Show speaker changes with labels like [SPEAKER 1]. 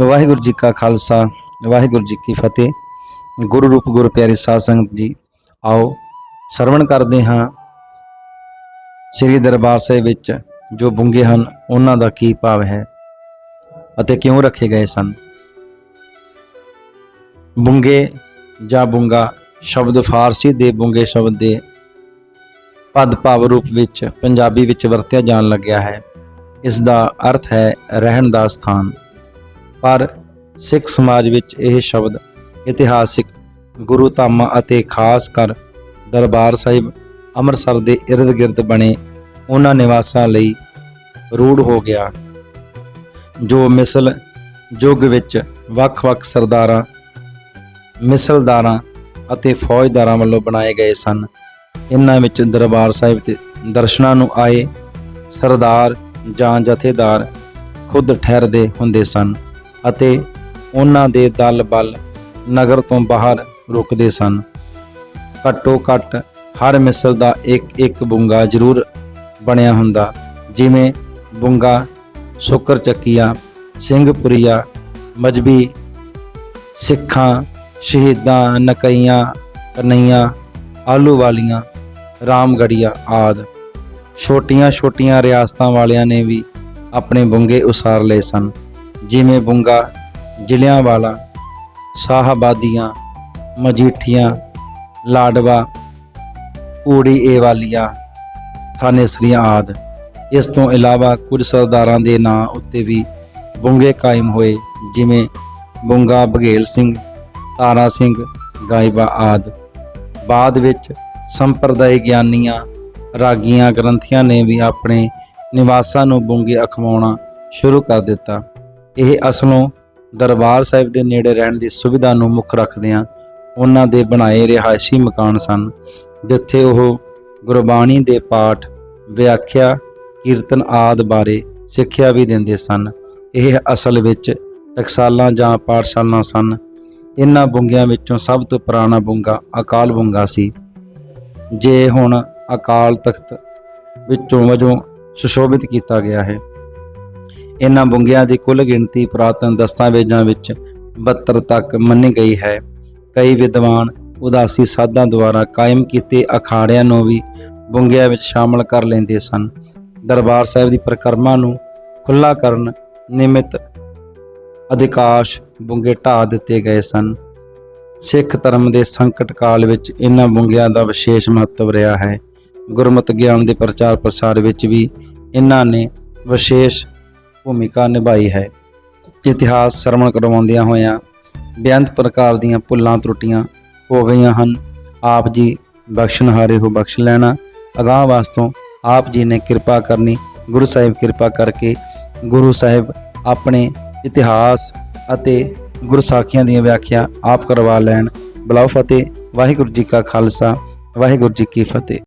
[SPEAKER 1] ਵਾਹਿਗੁਰੂ ਜੀ ਕਾ ਖਾਲਸਾ, ਵਾਹਿਗੁਰੂ ਜੀ ਕੀ ਫਤਿਹ। ਗੁਰੂ ਰੂਪ ਗੁਰੂ ਪਿਆਰੇ ਸਾਧ ਸੰਗਤ ਜੀ, ਆਓ ਸਰਵਣ ਕਰਦੇ ਹਾਂ। ਸ੍ਰੀ ਦਰਬਾਰ ਸਾਹਿਬ ਵਿੱਚ ਜੋ ਬੁੰਗੇ ਹਨ, ਉਹਨਾਂ ਦਾ ਕੀ ਭਾਵ ਹੈ ਅਤੇ ਕਿਉਂ ਰੱਖੇ ਗਏ ਸਨ? ਬੁੰਗੇ ਜਾਂ ਬੁੰਗਾ ਸ਼ਬਦ ਫਾਰਸੀ ਦੇ ਬੁੰਗੇ ਸ਼ਬਦ ਦੇ ਪਦ ਭਾਵ ਰੂਪ ਵਿੱਚ ਪੰਜਾਬੀ ਵਿੱਚ ਵਰਤਿਆ ਜਾਣ ਲੱਗਿਆ ਹੈ। ਇਸ ਦਾ ਅਰਥ ਹੈ ਰਹਿਣ ਦਾ ਸਥਾਨ। ਪਰ ਸਿੱਖ ਸਮਾਜ ਵਿੱਚ ਇਹ ਸ਼ਬਦ ਇਤਿਹਾਸਿਕ ਗੁਰੂ ਧਾਮਾਂ ਅਤੇ ਖਾਸ ਕਰ ਦਰਬਾਰ ਸਾਹਿਬ ਅੰਮ੍ਰਿਤਸਰ ਦੇ ਇਰਦ-ਗਿਰਦ ਬਣੇ ਉਹਨਾਂ ਨਿਵਾਸਾਂ ਲਈ ਰੂੜ ਹੋ ਗਿਆ। ਜੋ ਮਿਸਲ ਯੁੱਗ ਵਿੱਚ ਵੱਖ-ਵੱਖ ਸਰਦਾਰਾਂ, ਮਿਸਲਦਾਰਾਂ ਅਤੇ ਫੌਜਦਾਰਾਂ ਵੱਲੋਂ ਬਣਾਏ ਗਏ ਸਨ, ਇਹਨਾਂ ਵਿੱਚ ਦਰਬਾਰ ਸਾਹਿਬ ਤੇ ਦਰਸ਼ਨਾਂ ਨੂੰ ਆਏ ਸਰਦਾਰ ਜਾਂ ਜਥੇਦਾਰ ਖੁਦ ਠਹਿਰਦੇ ਹੁੰਦੇ ਸਨ। ਅਤੇ ਉਹਨਾਂ ਦੇ ਦਲ ਬਲ ਨਗਰ ਤੋਂ ਬਾਹਰ ਰੁਕਦੇ ਸਨ। ਘੱਟੋ ਘੱਟ ਹਰ ਮਿਸਲ ਦਾ ਇੱਕ ਇੱਕ ਬੁੰਗਾ ਜ਼ਰੂਰ ਬਣਿਆ ਹੁੰਦਾ, ਜਿਵੇਂ ਬੁੰਗਾ, ਸ਼ੁਕਰ ਚੱਕੀਆ, ਸਿੰਘਪੁਰੀਆ, ਮਜਬੀ, ਸਿੱਖਾਂ, ਸ਼ਹੀਦਾਂ, ਨਕਈਆਂ, ਕਨਈਆਂ, ਆਲੂ ਵਾਲੀਆਂ, ਰਾਮਗੜੀਆ ਆਦ। ਛੋਟੀਆਂ ਛੋਟੀਆਂ ਰਿਆਸਤਾਂ ਵਾਲਿਆਂ ਨੇ ਵੀ ਆਪਣੇ ਬੁੰਗੇ ਉਸਾਰ ਲਏ ਸਨ। ਜਿਵੇਂ ਬੁੰਗਾ ਜ਼ਿਲ੍ਹਿਆਂ ਵਾਲਾ, ਸਾਹਬਾਦੀਆਂ, ਮਜੀਠੀਆਂ, ਲਾਡਵਾ ਊੜੀ ਏ ਵਾਲੀਆ ਥਾਨੇਸਰੀਆਂ ਆਦ। ਇਸ ਤੋਂ ਇਲਾਵਾ ਕੁਝ ਸਰਦਾਰਾਂ ਦੇ ਨਾਂ ਉੱਤੇ ਵੀ ਬੁੰਗੇ ਕਾਇਮ ਹੋਏ, ਜਿਵੇਂ ਬੁੰਗਾ ਬਘੇਲ ਸਿੰਘ, ਤਾਰਾ ਸਿੰਘ, ਗਾਇਬਾ ਆਦ। ਬਾਅਦ ਵਿੱਚ ਸੰਪਰਦਾਇ ਗਿਆਨੀਆਂ, ਰਾਗੀਆਂ ਗ੍ਰੰਥੀਆਂ ਨੇ ਵੀ ਆਪਣੇ ਨਿਵਾਸਾਂ ਨੂੰ ਬੁੰਗੇ ਅਖਵਾਉਣਾ ਸ਼ੁਰੂ ਕਰ ਦਿੱਤਾ। ਇਹ ਅਸਲੋਂ ਦਰਬਾਰ ਸਾਹਿਬ ਦੇ ਨੇੜੇ ਰਹਿਣ ਦੀ ਸੁਵਿਧਾ ਨੂੰ ਮੁੱਖ ਰੱਖਦਿਆਂ ਉਹਨਾਂ ਦੇ ਬਣਾਏ ਰਿਹਾਇਸ਼ੀ ਮਕਾਨ ਸਨ, ਜਿੱਥੇ ਉਹ ਗੁਰਬਾਣੀ ਦੇ ਪਾਠ, ਵਿਆਖਿਆ, ਕੀਰਤਨ ਆਦ ਬਾਰੇ ਸਿੱਖਿਆ ਵੀ ਦਿੰਦੇ ਸਨ। ਇਹ ਅਸਲ ਵਿੱਚ ਟਕਸਾਲਾਂ ਜਾਂ ਪਾਠਸ਼ਾਲਾ ਸਨ। ਇਹਨਾਂ ਬੁੰਗਿਆਂ ਵਿੱਚੋਂ ਸਭ ਤੋਂ ਪੁਰਾਣਾ ਬੁੰਗਾ ਅਕਾਲ ਬੁੰਗਾ ਸੀ। ਜੇ ਹੁਣ ਅਕਾਲ ਤਖਤ ਵਿੱਚੋਂ ਵਜੋਂ ਸੁਸ਼ੋਭਿਤ ਕੀਤਾ ਗਿਆ ਹੈ ਇਹਨਾਂ ਬੁੰਗਿਆਂ ਦੀ ਕੁੱਲ ਗਿਣਤੀ ਪੁਰਾਤਨ ਦਸਤਾਵੇਜ਼ਾਂ ਵਿੱਚ 72 ਤੱਕ ਮੰਨੀ ਗਈ ਹੈ। ਕਈ ਵਿਦਵਾਨ ਉਦਾਸੀ ਸਾਧਾਂ ਦੁਆਰਾ ਕਾਇਮ ਕੀਤੇ ਅਖਾੜਿਆਂ ਨੂੰ ਵੀ ਬੁੰਗਿਆਂ ਵਿੱਚ ਸ਼ਾਮਲ ਕਰ ਲੈਂਦੇ ਸਨ। ਦਰਬਾਰ ਸਾਹਿਬ ਦੀ ਪ੍ਰਕਰਮਾ ਨੂੰ ਖੁੱਲਾ ਕਰਨ ਨਿਮਿਤ ਅਧਿਕਾਸ਼ ਬੁੰਗੇ ਢਾਹ ਦਿੱਤੇ ਗਏ ਸਨ। ਸਿੱਖ ਧਰਮ ਦੇ ਸੰਕਟ ਕਾਲ ਵਿੱਚ ਇਹਨਾਂ ਬੁੰਗਿਆਂ ਦਾ ਵਿਸ਼ੇਸ਼ ਮਹੱਤਵ ਰਿਹਾ ਹੈ। ਗੁਰਮਤਿ ਗਿਆਨ ਦੇ ਪ੍ਰਚਾਰ ਪ੍ਰਸਾਰ ਵਿੱਚ ਵੀ ਇਹਨਾਂ ਨੇ ਵਿਸ਼ੇਸ਼ ਭੂਮਿਕਾ ਨਿਭਾਈ ਹੈ। ਇਤਿਹਾਸ ਸਰਵਣ ਕਰਵਾਉਂਦਿਆਂ ਹੋਇਆਂ ਬੇਅੰਤ ਪ੍ਰਕਾਰ ਦੀਆਂ ਭੁੱਲਾਂ ਤਰੁੱਟੀਆਂ ਹੋ ਗਈਆਂ ਹਨ। ਆਪ ਜੀ ਬਖਸ਼ਣਹਾਰੇ ਹੋ ਬਖਸ਼ ਲੈਣਾ। ਅਗਾਹ ਵਾਸਤੋਂ ਆਪ ਜੀ ਨੇ ਕਿਰਪਾ ਕਰਨੀ। ਗੁਰੂ ਸਾਹਿਬ ਕਿਰਪਾ ਕਰਕੇ ਗੁਰੂ ਸਾਹਿਬ ਆਪਣੇ ਇਤਿਹਾਸ ਅਤੇ ਗੁਰਸਾਖੀਆਂ ਦੀਆਂ ਵਿਆਖਿਆ ਆਪ ਕਰਵਾ ਲੈਣ। ਬਲਾਉ ਫਤਿਹ। ਵਾਹਿਗੁਰੂ ਜੀ ਕਾ ਖਾਲਸਾ। ਵਾਹਿਗੁਰੂ ਜੀ ਕੀ ਫਤਿਹ।